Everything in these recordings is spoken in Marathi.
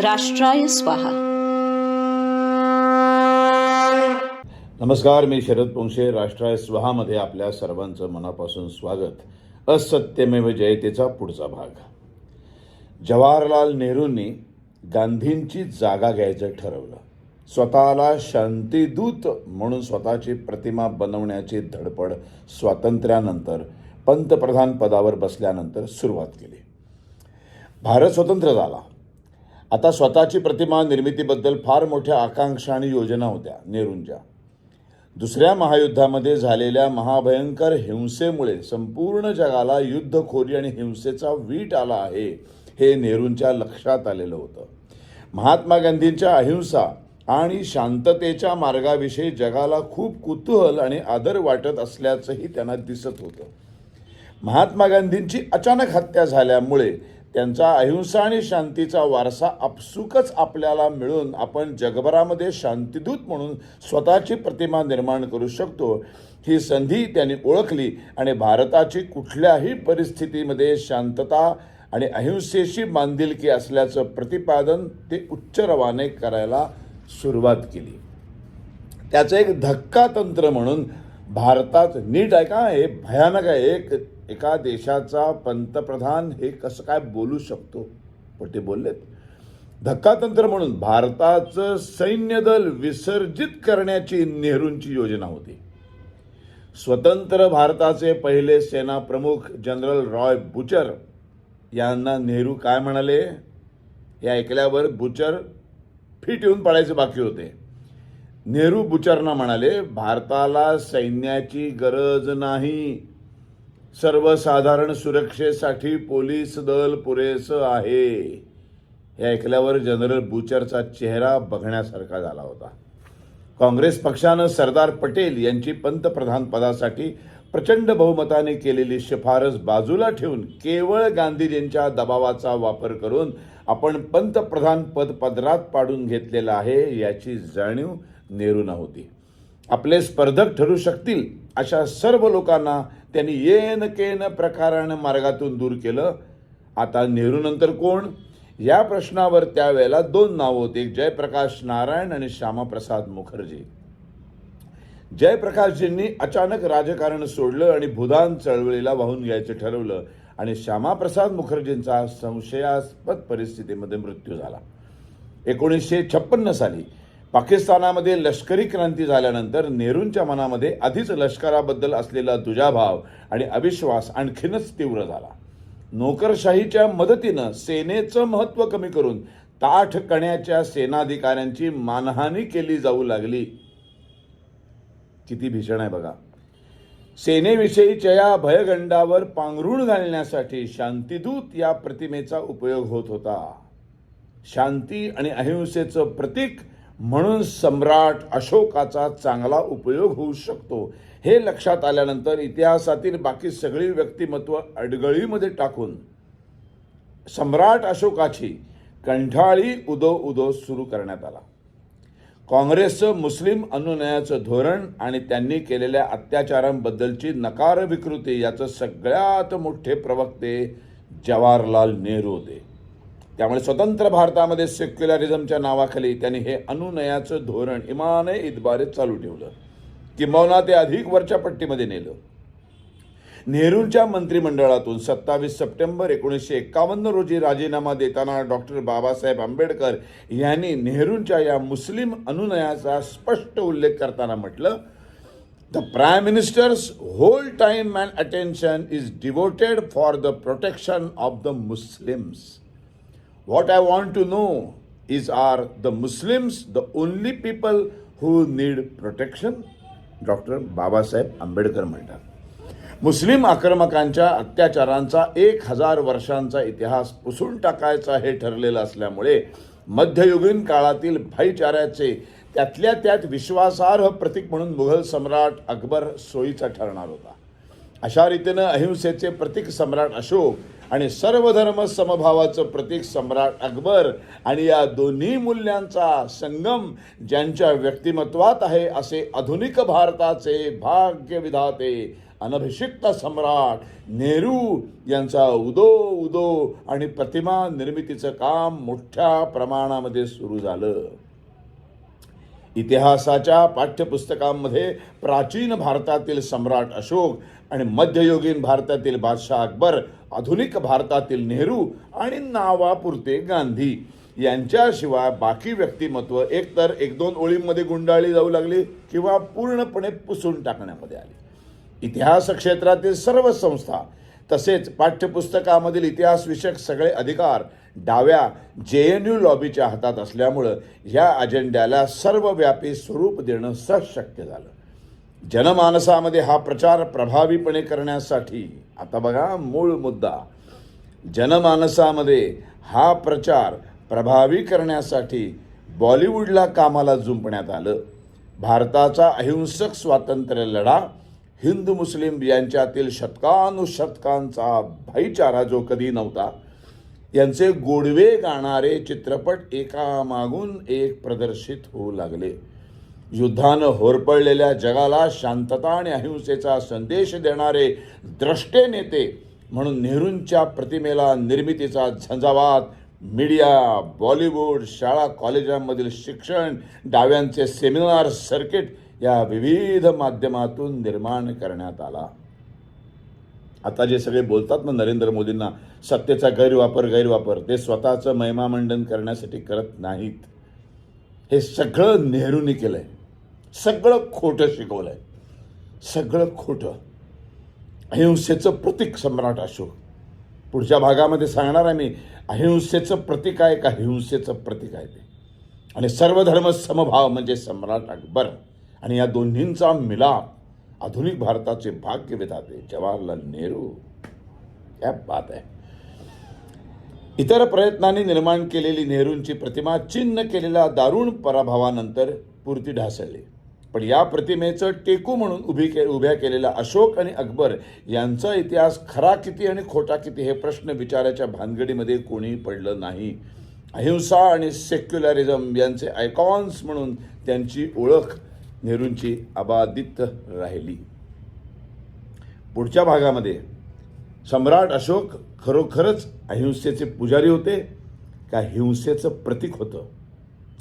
राष्ट्राय स्वाहा। नमस्कार मी शरद पोंक्षे राष्ट्राय स्वहामध्ये आपल्या सर्वांचं मनापासून स्वागत. असत्यमेव जयतेचा पुढचा भाग. जवाहरलाल नेहरूंनी गांधींची जागा घ्यायचं ठरवलं. स्वतःला शांतीदूत म्हणून स्वतःची प्रतिमा बनवण्याची धडपड स्वातंत्र्यानंतर पंतप्रधान पदावर बसल्यानंतर सुरुवात केली. भारत स्वतंत्र झाला. आता स्वतःची प्रतिमा निर्मितीबद्दल फार मोठ्या आकांक्षा आणि योजना होत्या नेहरूंच्या. दुसऱ्या महायुद्धामध्ये झालेल्या महाभयंकर हिंसेमुळे संपूर्ण जगाला युद्धखोरी आणि हिंसेचा वीट आला आहे हे नेहरूंच्या लक्षात आलेलं होतं. महात्मा गांधींच्या अहिंसा आणि शांततेच्या मार्गाविषयी जगाला खूप कुतूहल आणि आदर वाटत असल्याचंही त्यांना दिसत होतं. महात्मा गांधींची अचानक हत्या झाल्यामुळे त्यांचा अहिंसा आणि शांतीचा वारसा आपसुकच आपल्याला मिळून आपण जगभरामध्ये शांतिदूत म्हणून स्वतःची प्रतिमा निर्माण करू शकतो. ही संधी त्यांनी ओळखली आणि भारताची कुठल्याही परिस्थितीमध्ये शांतता आणि अहिंसेशी बांधिलकी असल्याचं प्रतिपादन ते उच्च रवाने करायला सुरुवात केली. त्याचं एक धक्का तंत्र म्हणून भारतात नीट आहे का? हे भयानक आहे. एक एका देशाचा पंतप्रधान हे कसं काय बोलू शकतो? पण ते बोललेत. धक्कातंत्र म्हणून भारताचं सैन्य दल विसर्जित करण्याची नेहरूंची योजना होती. स्वतंत्र भारताचे पहिले सेना प्रमुख जनरल रॉय बुचर यांना नेहरू काय म्हणाले? हे ऐकल्यावर बुचर फिट येऊन पडायचे बाकी होते. नेहरू बुचरना म्हणाले भारताला सैन्याची गरज नाही. सर्वसाधारण सुरक्षेसाठी पोलीस दल पुरेसं आहे. हे ऐकल्यावर जनरल बुचरचा चेहरा बघण्यासारखा झाला होता. काँग्रेस पक्षानं सरदार पटेल यांची पंतप्रधान पदासाठी प्रचंड बहुमताने केलेली शिफारस बाजूला ठेवून केवळ गांधीजींच्या दबावाचा वापर करून आपण पंतप्रधान पद पदरात पाडून घेतलेलं आहे याची जाणीव नेहरूंना होती. आपले स्पर्धक ठरू शकतील अशा सर्व लोकांना त्यांनी येन केन प्रकारानं मार्गातून दूर केलं. आता नेहरूनंतर कोण? या प्रश्नावर त्यावेळेला दोन नावं होते एक जयप्रकाश नारायण आणि श्यामाप्रसाद मुखर्जी. जयप्रकाशजींनी अचानक राजकारण सोडलं आणि भूदान चळवळीला वाहून घ्यायचं ठरवलं आणि श्यामाप्रसाद मुखर्जींचा संशयास्पद परिस्थितीमध्ये मृत्यू झाला. एकोणीसशे छप्पन्न साली पाकिस्तानामध्ये लष्करी क्रांती झाल्यानंतर नेहरूंच्या मनामध्ये आधीच लष्कराबद्दल असलेला दुजाभाव आणि अविश्वास आणखीनच तीव्र झाला. नोकरशाहीच्या मदतीनं सेनेचं महत्त्व कमी करून ताठ कण्याच्या सेनाधिकाऱ्यांची मानहानी केली जाऊ लागली. किती भीषण आहे बघा. सेनेविषयीच्या या भयगंडावर पांघरुण घालण्यासाठी शांतिदूत या प्रतिमेचा उपयोग होत होता. शांती आणि अहिंसेचं प्रतीक म्हणून सम्राट अशोकाचा चांगला उपयोग होऊ शकतो. हे लक्षात आल्यानंतर इतिहासातील बाकी सगळी व्यक्तिमत्व अडगळीमध्ये टाकून सम्राट अशोकाची कंठाळी उदो उदो सुरू करण्यात आला. काँग्रेसचं मुस्लिम अनुनयाचं धोरण आणि त्यांनी केलेल्या अत्याचारांबद्दलची नकार विकृती याचं सगळ्यात मोठे प्रवक्ते जवाहरलाल नेहरू होते. त्यामुळे स्वतंत्र भारतामध्ये सेक्युलरिझमच्या नावाखाली त्यांनी हे अनुनयाचं धोरण इमाने इतबारे चालू ठेवलं. किंबहुना ते अधिक वरच्या पट्टीमध्ये नेलं. नेहरूंच्या मंत्रिमंडळातून सत्तावीस सप्टेंबर एकोणीसशे एकावन्न रोजी राजीनामा देताना डॉक्टर बाबासाहेब आंबेडकर यांनी नेहरूंच्या या मुस्लिम अनुनयाचा स्पष्ट उल्लेख करताना म्हटलं the prime minister's whole time and attention is devoted for the protection of the Muslims What I want to know is are the Muslims the only people who need protection? Doctor Babasaheb Ambedkar म्हणतात मुस्लिम आक्रमकांच्या अत्याचारांचा एक हजार वर्षांचा इतिहास पुसून टाकायचा हे ठरलेलं असल्यामुळे मध्ययुगीन काळातील भाईचाऱ्याचे त्यातल्या त्यात विश्वासार्ह प्रतीक म्हणून मुघल सम्राट अकबर सोयीचा ठरणार होता अशा रीतीनं अहिंसेचे प्रतीक सम्राट अशोक आणि सर्व धर्म समभावाचं प्रतीक सम्राट अकबर आणि या दोन्ही मूल्यांचा संगम ज्यांच्या व्यक्तिमत्वात आहे असे आधुनिक भारताचे भाग्यविधाते अनभिषिक्त सम्राट नेहरू यांचा उदो उदो आणि प्रतिमा निर्मितीचं काम मोठ्या प्रमाणामध्ये सुरू झालं. इतिहासाच्या पाठ्यपुस्तकांमध्ये प्राचीन भारतातील सम्राट अशोक आणि मध्ययुगीन भारतातील बादशाह अकबर आधुनिक भारतातील नेहरू आणि नावापुरते गांधी यांच्याशिवाय बाकी व्यक्तिमत्व एकतर एक दोन ओळींमध्ये गुंडाळली जाऊ लागली किंवा पूर्णपणे पुसून टाकण्यामध्ये आली. इतिहास क्षेत्रातील सर्व संस्था तसेच पाठ्यपुस्तकामधील इतिहास विषयक सगळे अधिकार डाव्या जे एन यू लॉबीच्या हातात असल्यामुळं या अजेंड्याला सर्वव्यापी स्वरूप देणं सहज शक्य झालं. जनमानसामध्ये हा प्रचार प्रभावीपणे करण्यासाठी आता बघा मूळ मुद्दा. जनमानसामध्ये हा प्रचार प्रभावी करण्यासाठी बॉलिवूडला कामाला जुंपण्यात आलं. भारताचा अहिंसक स्वातंत्र्य लढा हिंदू मुस्लिम यांच्यातील शतकानुशतकांचा भाईचारा जो कधी नव्हता यांचे गोडवे गाणारे चित्रपट एकामागून एक प्रदर्शित होऊ लागले. युद्धानं होरपळलेल्या जगाला शांतता आणि अहिंसेचा संदेश देणारे द्रष्टे नेते म्हणून नेहरूंच्या प्रतिमेला निर्मितीचा झंझावात मीडिया बॉलिवूड शाळा कॉलेजांमधील शिक्षण डाव्यांचे सेमिनार सर्किट या विविध माध्यमातून निर्माण करण्यात आला. आता जे सगळे बोलतात ना नरेंद्र मोदींना सत्तेचा गैरवापर गैरवापर ते स्वतःचं महिमामंडन करण्यासाठी करत नाहीत. हे सगळं नेहरूंनी आहे सगळं खोटं आहे सगळं खोटं. अहिंसेचं प्रतीक सम्राट अशोक. पुढच्या भागामध्ये सांगणार आहे मी अहिंसेचं प्रतीक आहे का हिंसेचं प्रतीक आहे ते? आणि सर्वधर्म समभाव म्हणजे सम्राट अकबर आणि या दोन्हींचा मिलाप आधुनिक भारताचे भाग्य विधाते जवाहरलाल नेहरू. या बात आहे. इतर प्रयत्नांनी निर्माण केलेली नेहरूंची प्रतिमा चिन्ह केलेल्या दारुण पराभवानंतर पुरती ढासळली. पण या प्रतिमेचं टेकू म्हणून उभी के उभ्या केलेल्या अशोक आणि अकबर यांचा इतिहास खरा किती आणि खोटा किती हे प्रश्न विचाराच्या भानगडीमध्ये कोणी पडलं नाही. अहिंसा आणि सेक्युलरिझम यांचे आयकॉन्स म्हणून त्यांची ओळख नेहरूंची अबाधित राहिली. पुढच्या भागामध्ये सम्राट अशोक खरोखरच अहिंसेचे पुजारी होते का हिंसेचं प्रतीक होतं?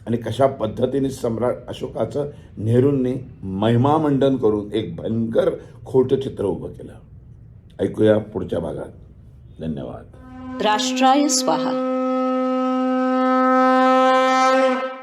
आणि कशा पद्धतीने सम्राट अशोकाचं नेहरूंनी महिमामंडन करून एक भयंकर खोटं चित्र उभं केलं. ऐकूया पुढच्या भागात. धन्यवाद. राष्ट्राय स्वाहा.